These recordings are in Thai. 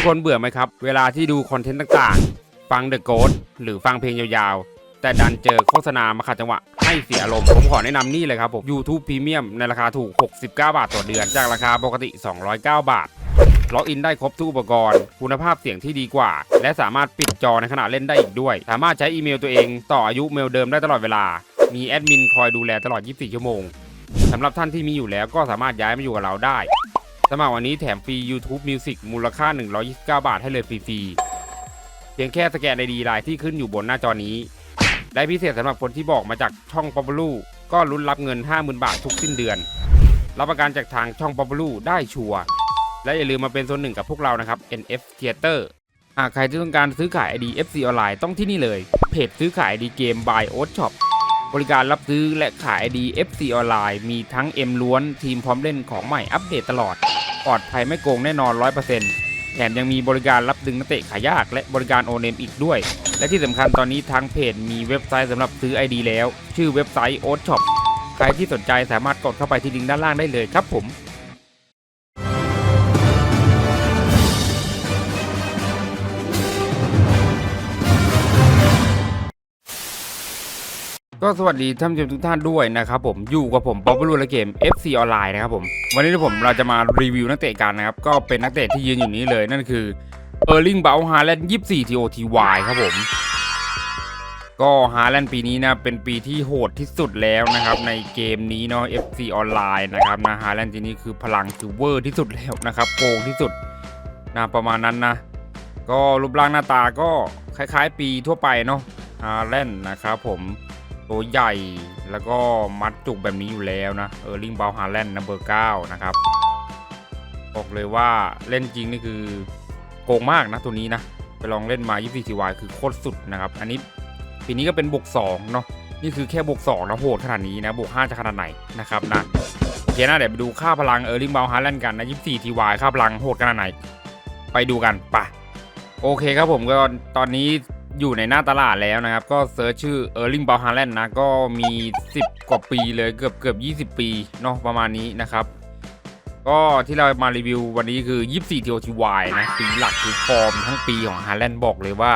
ทุกคนเบื่อไหมครับ เวลาที่ดูคอนเทนต์ต่างๆ ฟังเดอะโก t หรือฟังเพลงยาวๆ แต่ดันเจอโฆษณามาขัดจังหวะ ให้เสียอารมณ์ ผมขอแนะนำนี่เลยครับผม YouTube Premium ในราคาถูก 69 บาทต่อเดือน จากราคาปกติ 209 บาทล็อกอินได้ครบทุกอุปกรณ์ คุณภาพเสียงที่ดีกว่า และสามารถปิดจอในขณะเล่นได้อีกด้วย สามารถใช้อีเมลตัวเองต่ออายุเมลเดิมได้ตลอดเวลา มีแอดมินคอยดูแลตลอด 24 ชั่วโมงสำหรับท่านที่มีอยู่แล้วก็สามารถย้ายมาอยู่กับเราได้ สมัครวันนี้แถมฟรี YouTube Music มูลค่า 129 บาทให้เลยฟรีๆ เพียงแค่สแกนไอดีไลน์ที่ขึ้นอยู่บนหน้าจอนี้และพิเศษสำหรับคนที่บอกมาจากช่อง p o p u l u ก็ลุ้นรับเงิน 50,000 บาททุกสิ้นเดือน รับประกันจากทางช่อง p o p u l u ได้ชัวร์ และอย่าลืมมาเป็นส่วนหนึ่งกับพวกเรานะครับ NF Theater หากใครที่ต้องการซื้อขาย ID FC ออนไลน์ต้องที่นี่เลย เพจซื้อขาย ID เกม by o s Shop บริการรับซื้อและขาย ID FC ออนไลน์มีทั้ง M ล้วนทีมพร้อมเล่นของใหม่อัปเดตตลอด ปลอดภัยไม่โกงแน่นอน 100%แถมยังมีบริการรับดึงนักเตะขายยากและบริการโอเนมอีกด้วย และที่สำคัญตอนนี้ทางเพจมีเว็บไซต์สำหรับซื้อ ID แล้ว ชื่อเว็บไซต์ o อ Shop ใครที่สนใจสามารถกดเข้าไปที่ลิงก์ด้านล่างได้เลยครับผม ก็สวัสดีท่านผู้ชมทุกท่านด้วยนะครับผมอยู่กับผมป๊อปปูและเกม FC ออนไลน์นะครับผมวันนี้ผมเราจะมารีวิวนักเตะกันนะครับ ก็เป็นนักเตะที่ยืนอยู่นี้เลยนั่นคือเออร์ลิงเบลฮาแลนด์24 TOTY ครับผม ก็ฮาแลนด์ปีนี้นะเป็นปีที่โหดที่สุดแล้วนะครับ ในเกมนี้เนาะ FC ออนไลน์นะครับนะฮาแลนด์ทีนี้คือพลังคือเวอร์ที่สุดแล้วนะครับโกงที่สุดนะประมาณนั้นนะก็รูปร่างหน้าตาก็คล้ายๆ ปีทั่วไปเนาะฮาแลนด์นะครับผม ตัวใหญ่แล้วก็มัดจุกแบบนี้อยู่แล้วนะเออร์ลิงบาลฮาแลนด์นะเบอร์เก้านะครับ บอกเลยว่าเล่นจริงนี่คือโกงมากนะตัวนี้นะ ไปลองเล่นมา 24 TY คือโคตรสุดนะครับ อันนี้ปีนี้ก็เป็นบวก2เนาะนี่คือแค่บวก2นะโหดขนาดนี้นะบวก5จะขนาดไหนนะครับนะโอเคนะเดี๋ยวไปดูค่าพลังเออร์ลิงบาลฮาแลนด์กันนะ 24 TY ค่าพลังโหดขนาดไหน ไปดูกันปะโอเคครับผมก็ตอนนี้ อยู่ในหน้าตลาดแล้วนะครับ ก็เซิร์ชชื่อ Erling b a u h a l a n d นะ ก็มี 10 กว่าปีเลยเกือบเกือบ20 ปีเนาะประมาณนี้นะครับ ก็ที่เรามารีวิววันนี้คือ 24 TOTY นะปีหลักคือฟอร์มทั้งปีของฮาแลนด์บอกเลยว่า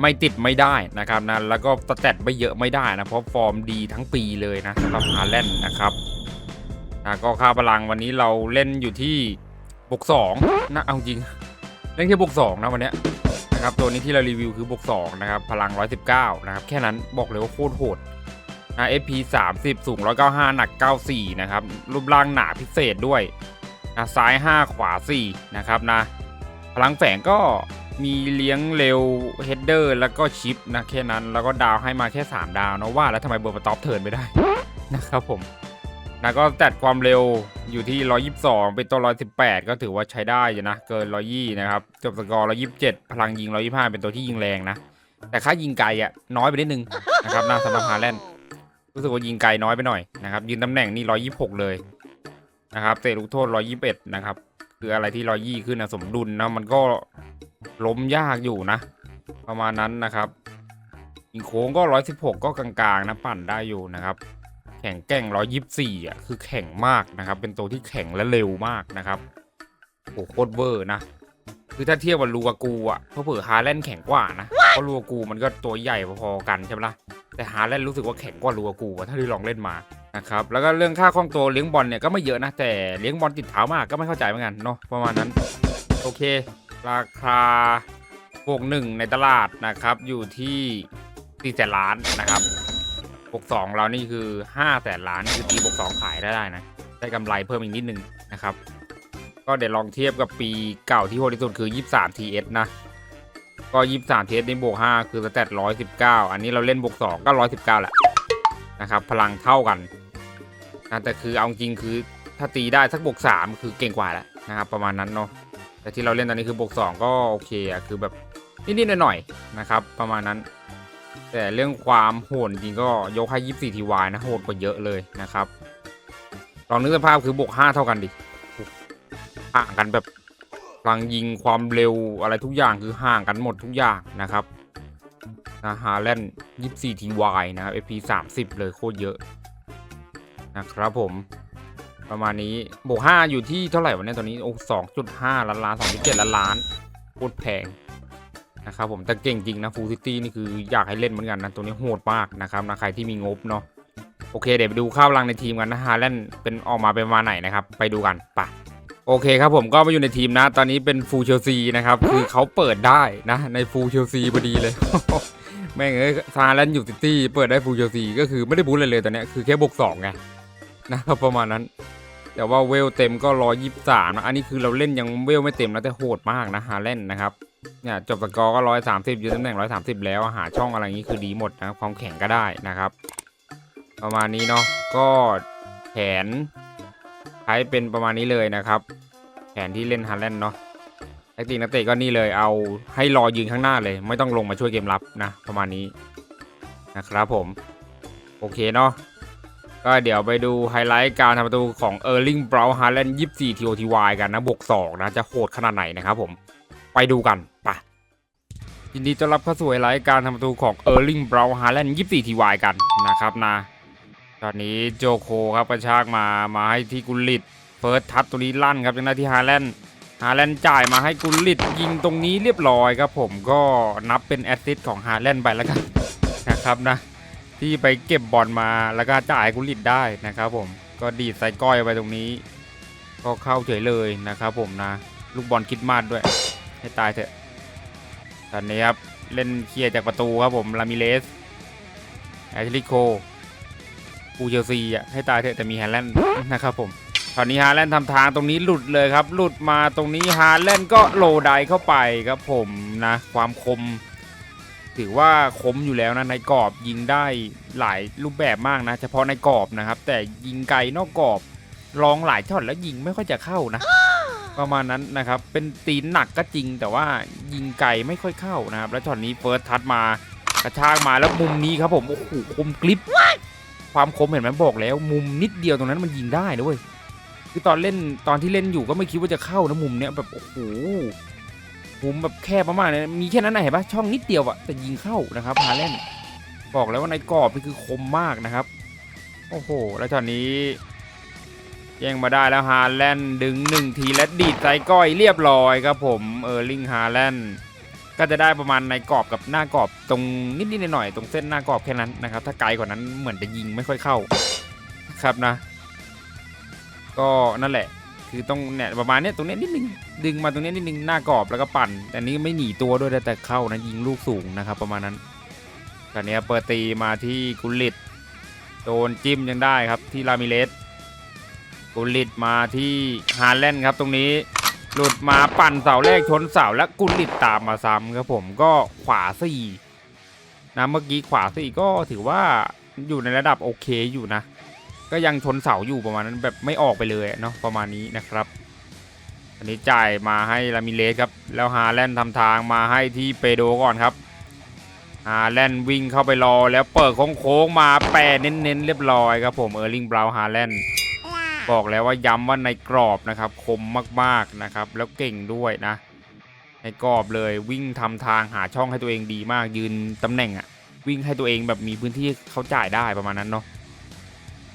ไม่ติดไม่ได้นะครับนะแล้วก็สแตทไม่เยอะไม่ได้นะ เพราะฟอร์มดีทั้งปีเลยนะสำหรับฮาแลนด์นะครับนะก็ค่าพลังวันนี้เราเล่นอยู่ที่บวก2นะเอาจริงเล่นแค่บวก2นะวันเนี้ย นะครับตัวนี้ที่เรารีวิวคือบวก2นะครับพลัง 119 นะครับ แค่นั้นบอกเลยว่าโคตรโหดนะ FP 30 สูง 195 หนัก 94 นะครับ รูปร่างหนาพิเศษด้วยนะซ้าย 5 ขวา 4 นะครับนะ พลังแฝงก็มีเลี้ยงเร็วเฮดเดอร์แล้วก็ชิปนะแค่นั้นแล้วก็ดาวให้มาแค่ 3 ดาวนะว่าแล้วทำไมเบอร์มาท็อปเทิร์นไม่ได้นะครับผม นะก็แต่ความเร็วอยู่ที่ 122 เป็นตัว 118 ก็ถือว่าใช้ได้อยู่นะ เกิน 120 นะครับ จบสกอร์ 127 พลังยิง 125 เป็นตัวที่ยิงแรงนะ แต่ค่ายิงไกลอะน้อยไปนิดนึงนะครับนะสำหรับฮาแลนด์รู้สึกว่ายิงไกลน้อยไปหน่อยนะครับ ยืนตำแหน่งนี่126 เลยนะครับเตะลูกโทษ 121 นะครับ คืออะไรที่ 120 ขึ้นนะสมดุลนะ มันก็ล้มยากอยู่นะ ประมาณนั้นนะครับยิงโค้งก็ 116 ก็กลางๆนะปั่นได้อยู่นะครับ แข็งแกร่ง124อะคือแข็งมากนะครับ เป็นตัวที่แข็งและเร็วมากนะครับโอ้โหโคตรเวอร์นะ คือถ้าเทียบกับลูกากูอะเพราะเผื่อฮาแลนด์แข็งกว่านะเพราะลูกากูมันก็ตัวใหญ่พอๆกันใช่ไหมล่ะแต่ฮาแลนด์รู้สึกว่าแข็งกว่าลูกากูถ้าที่ลองเล่นมานะครับแล้วก็เรื่องค่าคล่องตัวเลี้ยงบอลเนี่ยก็ไม่เยอะนะแต่เลี้ยงบอลติดเท้ามากก็ไม่เข้าใจเหมือนกันเนาะประมาณนั้น โอเค ราคาบวกหนึ่งในตลาดนะครับอยู่ที่สี่แสนล้านนะครับ บวกสองเรานี่คือห้าแสนล้านคือตีบวกสองขายได้ได้นะ ได้กำไรเพิ่มอีกนิดนึงนะครับ ก็เดี๋ยวลองเทียบกับปีเก่าที่โหดที่สุดคือ 23 TS นะ ก็ 23 TS นี่บวก5คือสแตท119 อันนี้เราเล่นบวก2ก็119แหละนะครับ พลังเท่ากันนะแต่คือเอาจริงคือถ้าตีได้สักบวก3คือเก่งกว่าแล้วนะครับประมาณนั้นเนาะแต่ที่เราเล่นตอนนี้คือบวก2ก็โอเคอะคือแบบนิดๆหน่อยๆนะครับ ประมาณนั้น แต่เรื่องความโหดจริงก็ยกให้24 TY นะโหดกว่าเยอะเลยนะครับลองนึกสภาพคือบวก5เท่ากันดิห่างกันแบบพลังยิงความเร็วอะไรทุกอย่างคือห่างกันหมดทุกอย่างนะครับนะฮาแลนด์24 TY นะครับ FP 30เลยโคตรเยอะนะครับผมประมาณนี้บวกห้าอยู่ที่เท่าไหร่วะเนี่ยตอนนี้โอ้สองจุดห้าล้านล้านสองจุดเจ็ดล้านล้านโคตรแพง นะครับผมแต่เก่งจริงนะฟูซิตี้นี่คืออยากให้เล่นเหมือนกันนะตัวนี้โหดมากนะครับนะใครที่มีงบเนาะโอเคเดี๋ยวไปดูข้าวรังในทีมกันนะฮาแลนด์เป็นออกมาเป็นมาไหนนะครับไปดูกันไปโอเคครับผมก็มาอยู่ในทีมนะ ตอนนี้เป็นฟูเชลซีนะครับคือเขาเปิดได้นะในฟูเชลซีพอดีเลยแม่งเอ้ยซาแลนด์อยู่ซิตี้เปิดได้ฟูเชลซีก็คือไม่ได้บูทเลยเลยตอนนี้คือแค่บวกสองไงนะครับประมาณนั้นแต่ว่าเวลเต็มก็ร้อยยี่สามนะอันนี้คือเราเล่นยังเวลไม่เต็มนะแต่โหดมากนะฮาแลนด์นะครับ เนี่ยจบสกอร์ก็ร้อยสามสิบยืนตำแหน่งร้อยสามสิบแล้วหาช่องอะไรงนี้คือดีหมดนะครับความแข็งก็ได้นะครับ ประมาณนี้เนาะก็แผนใช้เป็นประมาณนี้เลยนะครับ แผนที่เล่นฮาแลนด์เนาะแทคติกนักเตะก็นี่เลยเอาให้รอยืนข้างหน้าเลย ไม่ต้องลงมาช่วยเกมรับนะ ประมาณนี้นะครับผม โอเคเนาะก็เดี๋ยวไปดูไฮไลท์การทำประตูของเออร์ลิงเบราวน์ฮาแลนด์24 TOTY กันนะบวก2นะ จะโหดขนาดไหนนะครับผมไปดูกัน ยินดีต้อนรับเข้าสู่ไฮไลท์การทำประตูของเออร์ลิงบราวน์ฮาแลนด์24 TY กันนะครับนะตอนนี้โจโคครับกระชากมามาให้ที่กุลิตเฟิร์สทัชตัวนี้ลั่นครับจากหน้าที่ฮาแลนด์ฮาแลนด์จ่ายมาให้กุลิตยิงตรงนี้เรียบร้อยครับผมก็นับเป็นแอสซิสต์ของฮาแลนด์ไปแล้วกันนะครับนะที่ไปเก็บบอลมาแล้วก็จ่ายกุลิตได้นะครับผมก็ดีดใส่ก้อยไปตรงนี้ ก็เข้าเฉยเลยนะครับผมนะ ลูกบอลคิดมาดด้วย ให้ตายเถอะ ตอนนี้ครับ เล่นเคลียร์จากประตูครับผมลามิเลสแอตลิโคปูเชลซีอะให้ตายเถอะแต่มีฮาแลนด์นะครับผมตอนนี้ฮาแลนด์ทำทางตรงนี้หลุดเลยครับ หลุดมาตรงนี้ฮาแลนด์ก็โลไดเข้าไปครับผมนะ ความคม ถือว่าคมอยู่แล้วนะในกรอบยิงได้หลายรูปแบบมากนะ เฉพาะในกรอบนะครับ แต่ยิงไกลนอกกรอบลองหลายช็อตแล้วยิงไม่ค่อยจะเข้านะ ประมาณนั้นนะครับ เป็นตีนหนักก็จริง แต่ว่ายิงไกลไม่ค่อยเข้านะครับ แล้วช็อตนี้เฟิร์สทัชมากระชากมาแล้วมุมนี้ครับผมโอ้โหคมกริบความคมเห็นไหมบอกแล้ว มุมนิดเดียวตรงนั้นมันยิงได้นะเว้ยคือตอนเล่นตอนที่เล่นอยู่ก็ไม่คิดว่าจะเข้านะมุมเนี้ยแบบโอ้โหมุมแบบแคบมากๆเลยมีแค่นั้นนะเห็นปะช่องนิดเดียวอะแต่ยิงเข้านะครับฮาเล่นบอกแล้วว่าในกรอบนี่คือคมมากนะครับ โอ้โห แล้วตอนนี้ แย่งมาได้แล้วฮาแลนด์ดึงหนึ่งทีและดีดใส่ก้อยเรียบร้อยครับผมเออร์ลิงฮาแลนด์ก็จะได้ประมาณในกรอบกับหน้ากรอบตรงนิดๆหน่อยๆตรงเส้นหน้ากรอบแค่นั้นนะครับ ถ้าไกลกว่านั้นเหมือนจะยิงไม่ค่อยเข้าครับนะ ก็นั่นแหละ คือต้องเนี่ยประมาณเนี้ยตรงเนี้ยนิดนึงดึงมาตรงเนี้ยนิดนึงหน้ากรอบแล้วก็ปั่น แต่นี้ไม่หนีตัวด้วยแต่เข้านะยิงลูกสูงนะครับ ประมาณนั้นตอนนี้เปิดตีมาที่กุลิตโดนจิ้มยังได้ครับที่ลามิเลส กุลิตมาที่ฮาแลนด์ครับตรงนี้ หลุดมาปั่นเสาแรกชนเสาแล้วกุลิตตามมาซ้ำครับผมก็ขวาสี่นะเมื่อกี้ขวาสี่ก็ถือว่าอยู่ในระดับโอเคอยู่นะ ก็ยังชนเสาอยู่ประมาณนั้นแบบไม่ออกไปเลยเนาะประมาณนี้นะครับ อันนี้จ่ายมาให้ลามิเลสครับ แล้วฮาแลนด์ทำทางมาให้ที่เปโดก่อนครับฮาแลนด์วิ่งเข้าไปรอแล้วเปิดโค้งๆมาแปะเน้นๆเรียบร้อยครับผมเออร์ลิงบราวฮาแลนด์ บอกแล้วว่าย้ำว่าในกรอบนะครับคมมากๆนะครับ แล้วเก่งด้วยนะ ในกรอบเลยวิ่งทำทางหาช่องให้ตัวเองดีมากยืนตำแหน่งอะวิ่งให้ตัวเองแบบมีพื้นที่เขาจ่ายได้ประมาณนั้นเนาะ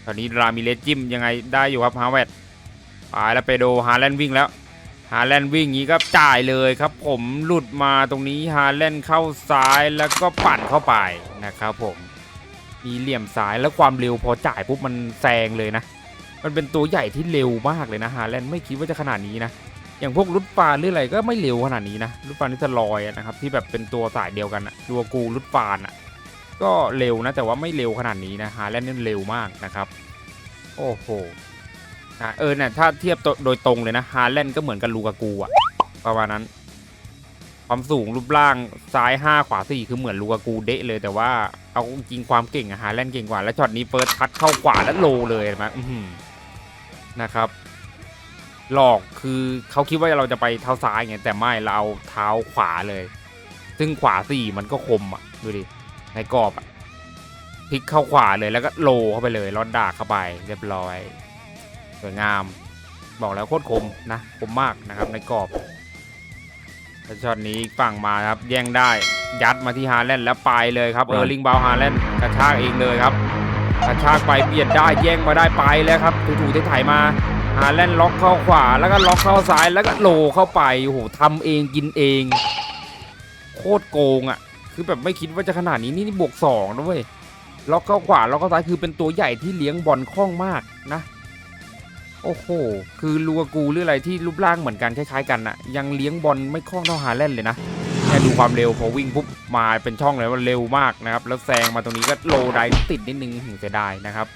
ตอนนี้รามิเลสจิ้มยังไงได้อยู่ครับฮาเวดไปแล้วเปโดฮาแลนวิ่งแล้วฮาแลนวิ่งอย่างนี้ก็จ่ายเลยครับ ผมหลุดมาตรงนี้ฮาแลนเข้าซ้ายแล้วก็ปั่นเข้าไปนะครับผมมีเหลี่ยมซ้ายแล้วความเร็วพอจ่ายปุ๊บมันแซงเลยนะ มันเป็นตัวใหญ่ที่เร็วมากเลยนะฮาแลนด์ไม่คิดว่าจะขนาดนี้นะ อย่างพวกรุดปานหรืออะไรก็ไม่เร็วขนาดนี้นะรุดปานนี่จะลอยนะครับที่แบบเป็นตัวสายเดียวกันอะดัวกูรุดปานอะก็เร็วนะแต่ว่าไม่เร็วขนาดนี้นะฮาแลนด์นี่เร็วมากนะครับโอ้โหนะเออเนี่ยถ้าเทียบโดยตรงเลยนะฮาแลนด์ก็เหมือนกับลูกากูอะประมาณนั้น ความสูงรูปร่างซ้าย 5 ขวา 4 คือเหมือนลูกากูเดะเลยแต่ว่าเอาจริงความเก่งอะฮาแลนด์เก่งกว่า แล้วช็อตนี้เฟิร์สทัชเข้าขวาแล้วโลเลยนไหมอื้อหือ นะครับ หลอกคือเขาคิดว่าเราจะไปเท้าซ้ายไงแต่ไม่เราเอาเท้าขวาเลย ซึ่งขวาสี่มันก็คมอะดูดิในกรอบอะพลิกเข้าขวาเลยแล้วก็โลเข้าไปเลยลอดดากเข้าไป เรียบร้อยสวยงาม บอกแล้วโคตรคมนะคมมากนะครับในกรอบแล้วช็อตนี้ฝั่งมาครับ แย่งได้ยัดมาที่ฮาแลนด์แล้วไปเลยครับเออร์ลิงบาวฮาแลนด์กระชากเองเลยครับกระ ชากไปเบียดได้แย่งมาได้ไปแล้วครับถูๆไถ่ายมาฮาแลนด์ล็อกเข้าขวาแล้วก็ล็อกเข้าซ้ายแล้วก็โลเข้าไปโอ้โหทำเองกินเอง โคตรโกงอะ คือแบบไม่คิดว่าจะขนาดนี้นี่บวกสองนะเว้ยล็อกเข้าขวาล็อกเข้าซ้ายคือเป็นตัวใหญ่ที่เลี้ยงบอลคล่องมากนะ โอ้โห คือลูกกูหรืออะไรที่รูปร่างเหมือนกันคล้าย ๆ กันอะยังเลี้ยงบอลไม่คล่องเท่าฮาแลนด์เลยนะ เนี่ดูความเร็วพอวิ่งปุ๊บมาเป็นช่องเลยว่าเร็วมากนะครับ แล้วแซงมาตรงนี้ก็โลไดติดนิดนึงถึงเสียดายนะครับ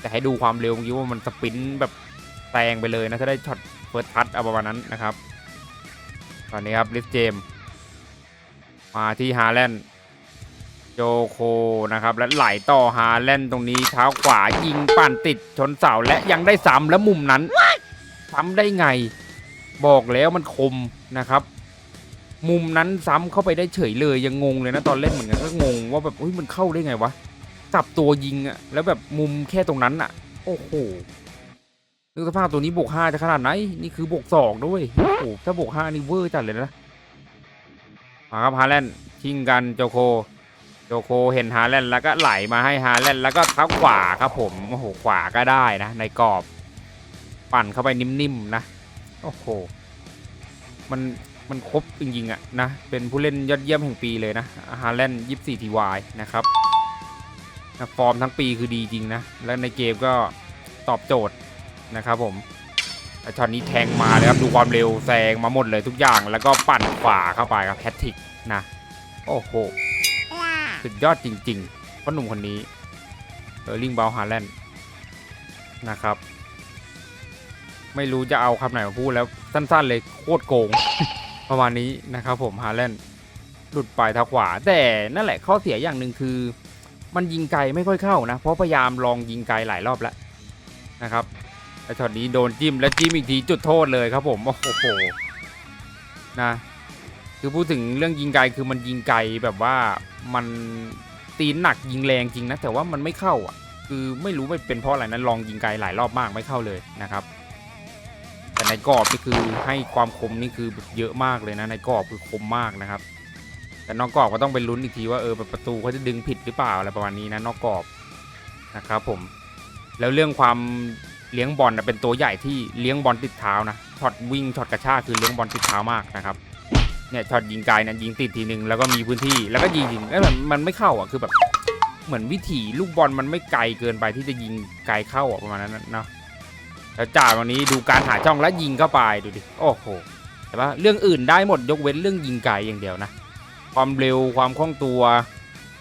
แต่ให้ดูความเร็วเมื่อกี้ว่ามันสปินแบบแซงไปเลยนะถ้าได้ช็อตเฟิร์สทัชเอาประมาณนั้นนะครับ ตอนนี้ครับลิสเจมมาที่ฮาแลนด์โจโคนะครับ และไหลต่อฮาแลนด์ตรงนี้เท้าขวายิงปั่นติดชนเสาและยังได้ซ้ำและมุมนั้นซ้ำได้ไง บอกแล้วมันคมนะครับ มุมนั้นซ้ำเข้าไปได้เฉยเลยยังงงเลยนะตอนเล่นเหมือนกันก็งงว่าแบบเฮ้ยมันเข้าได้ไงวะกลับตัวยิงอะแล้วแบบมุมแค่ตรงนั้นอะโอ้โหนึกสภาพตัวนี้บวกห้าจะขนาดไหนนี่คือบวกสองด้วยโอ้โหถ้าบวกห้านี่เวอร์จัดเลยนะมาครับฮาแลนด์ชิงกันโจโคโจโคเห็นฮาแลนด์แล้วก็ไหลมาให้ฮาแลนด์แล้วก็ท้าขวาครับผมโอ้โหขวาก็ได้นะ ในกรอบ ปั่นเข้าไปนิ่มๆนะโอ้โหมัน มันครบจริงๆอะนะ เป็นผู้เล่นยอดเยี่ยมแห่งปีเลยนะฮาแลนด์ยี่สี่ทีวายนะครับนะฟอร์มทั้งปีคือดีจริงนะ แล้วในเกมก็ตอบโจทย์นะครับผมช็อตนี้แทงมาเลยครับดูความเร็วแซงมาหมดเลยทุกอย่างแล้วก็ปั่นขวาเข้าไปครับแพทริกนะ โอ้โหสุดยอดจริงๆพ่อหนุ่มคนนี้เออร์ลิงบาลฮาแลนด์นะครับ ไม่รู้จะเอาคำไหนมาพูดแล้วสั้นๆเลยโคตรโกง ประมาณนี้นะครับผมฮาแลนด์หลุดปลายเท้าขวา แต่นั่นแหละข้อเสียอย่างหนึ่งคือ มันยิงไกลไม่ค่อยเข้านะ เพราะพยายามลองยิงไกลหลายรอบแล้วนะครับแล้วช็อตนี้โดนจิ้มแล้วจิ้มอีกทีจุดโทษเลยครับผมโอ้โหนะคือพูดถึงเรื่องยิงไกลคือมันยิงไกลแบบว่ามันตีนหนักยิงแรงจริงนะแต่ว่ามันไม่เข้าอะคือไม่รู้ว่เป็นเพราะอะไรนะลองยิงไกลหลายรอบมากไม่เข้าเลยนะครับ ในกรอบนี่คือให้ความคมนี่คือเยอะมากเลยนะในกรอบคือคมมากนะครับ แต่นอกกรอบก็ต้องไปลุ้นอีกทีว่าเออประตูเขาจะดึงผิดหรือเปล่าอะไรประมาณนี้นะนอกกรอบนะครับผมแล้วเรื่องความเลี้ยงบอลนะเป็นตัวใหญ่ที่เลี้ยงบอลติดเท้านะช็อตวิ่งช็อตกระชากคือเลี้ยงบอลติดเท้ามากนะครับเนี่ยช็อตยิงไกลนะยิงติดทีหนึ่งแล้วก็มีพื้นที่แล้วก็ยิงยิงแล้วมันมันไม่เข้าอะคือแบบเหมือนวิถีลูกบอลมันไม่ไกลเกินไปที่จะยิงไกลเข้าอะประมาณนั้นนะเนาะ แล้วจ่าวันนี้ดูการหาช่องแล้วยิงเข้าไปดูดิโอ้โหแต่ว่าเรื่องอื่นได้หมดยกเว้นเรื่องยิงไกลอย่างเดียวนะ ความเร็วความคล่องตัว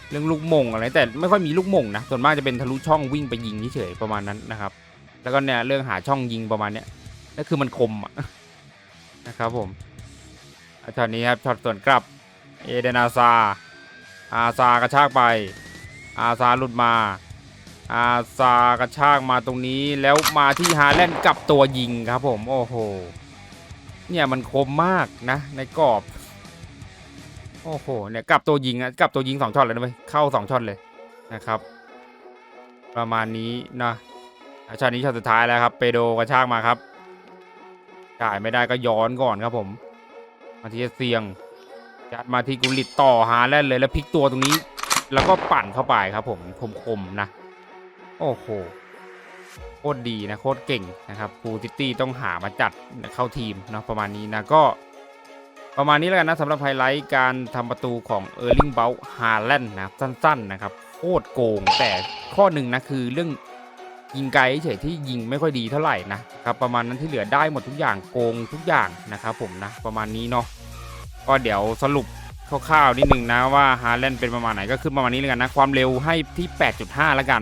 เรื่องลูกมงอะไรแต่ไม่ค่อยมีลูกมงนะส่วนมากจะเป็นทะลุช่องวิ่งไปยิงเฉยๆประมาณนั้นนะครับ แล้วก็เนี่ยเรื่องหาช่องยิงประมาณเนี้ยนั่นคือมันคมอะนะครับผมช็อตนี้ครับช็อตส่วนกลับเอเดนอาซาอาซากระชากไปอาซาหลุดมา อาซากระชากมาตรงนี้แล้วมาที่ฮาแลนด์กลับตัวยิงครับผม โอ้โห เนี่ยมันคมมากนะ ในกรอบ โอ้โห เนี่ยกลับตัวยิงอะกลับตัวยิงสองช็อตเลยนะเว้ยเข้าสองช็อตเลยนะครับ ประมาณนี้นะอะช็อตนี้ช็อตสุดท้ายแล้วครับ เปโดกระชากมาครับจ่ายไม่ได้ก็ย้อนก่อนครับผม มาที่เซียงจัดมาที่กุลิตต่อหาแล่นเลยแล้วพลิกตัวตรงนี้ แล้วก็ปั่นเข้าไปครับผมคมๆนะ โอ้โหโคตรดีนะโคตรเก่งนะครับฟูซิตี้ต้องหามาจัดเข้าทีมเนาะประมาณนี้นะก็ประมาณนี้แล้วกันนะสำหรับไฮไลท์การทำประตูของเออร์ลิงเบลฮาแลนด์นะครับสั้นๆนะครับโคตรโกงแต่ข้อหนึ่งนะคือเรื่องยิงไกลเฉยที่ยิงไม่ค่อยดีเท่าไหร่นะครับประมาณนั้นที่เหลือได้หมดทุกอย่างโกงทุกอย่างนะครับผมนะประมาณนี้เนาะก็เดี๋ยวสรุปคร่าวๆนิดนึงนะว่าฮาแลนด์เป็นประมาณไหนก็ขึ้นประมาณนี้แล้วกันนะความเร็วให้ที่ 8.5 แล้วกัน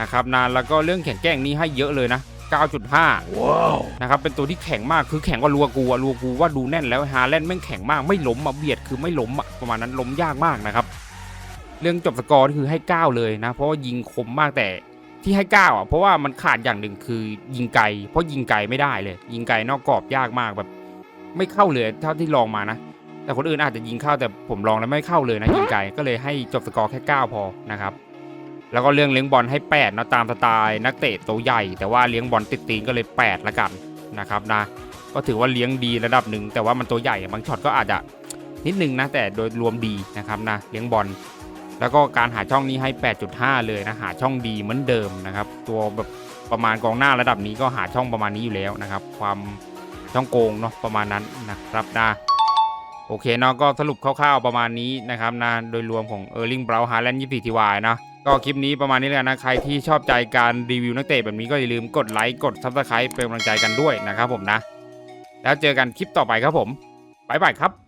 นะครับนะแล้วก็เรื่องแข็งแกร่งนี้ให้เยอะเลยนะ 9.5นะครับเป็นตัวที่แข็งมากคือแข็งกว่าลัวกูอะลัวกูว่าดูแน่นแล้วฮาแลนด์แม่งแข็งมากไม่ล้มมาเบียดคือไม่ล้มอะประมาณนั้นล้มยากมากนะครับเรื่องจบสกอร์นี่คือให้ 9 เลยนะ เพราะว่ายิงคมมากแต่ที่ให้ 9 อะ เพราะว่ามันขาดอย่างหนึ่งคือยิงไกล เพราะยิงไกลไม่ได้เลย ยิงไกลนอกกรอบยากมากแบบ ไม่เข้าเลยเท่าที่ลองมานะแต่คนอื่นอาจจะยิงเข้าแต่ผมลองแล้วไม่เข้าเลยนะยิงไกลก็เลยให้จบสกอร์แค่ 9 พอนะครับ แล้วก็เรื่องเลี้ยงบอลให้8เนะตามสไตล์นักเตะตัวใหญ่ แต่ว่าเลี้ยงบอลติดตีนก็เลย 8 ละกันนะครับนะก็ถือว่าเลี้ยงดีระดับหนึ่งแต่ว่ามันตัวใหญ่บางช็อตก็อาจจะนิดนึงนะแต่โดยรวมดีนะครับนะเลี้ยงบอลแล้วก็การหาช่องนี้ให้ 8.5 เลยนะหาช่องดีเหมือนเดิมนะครับ ตัวแบบประมาณกองหน้าระดับนี้ก็หาช่องประมาณนี้อยู่แล้วนะครับ ความช่องโกงเนาะประมาณนั้นนะครับนะ โอเคเนาะก็สรุปคร่าวๆประมาณนี้นะครับนะโดยรวมของเออร์ลิงเบราฮาแลนด์24ทีวายนะก็คลิปนี้ประมาณนี้แล้วนนะใครที่ชอบใจการรีวิวนักเตะแบบนี้ก็อย่าลืมกดไลค์กดซับสไครป์เป็นกำลังใจกันด้วยนะครับผมนะ แล้วเจอกันคลิปต่อไปครับผมบ๊ายบายครับ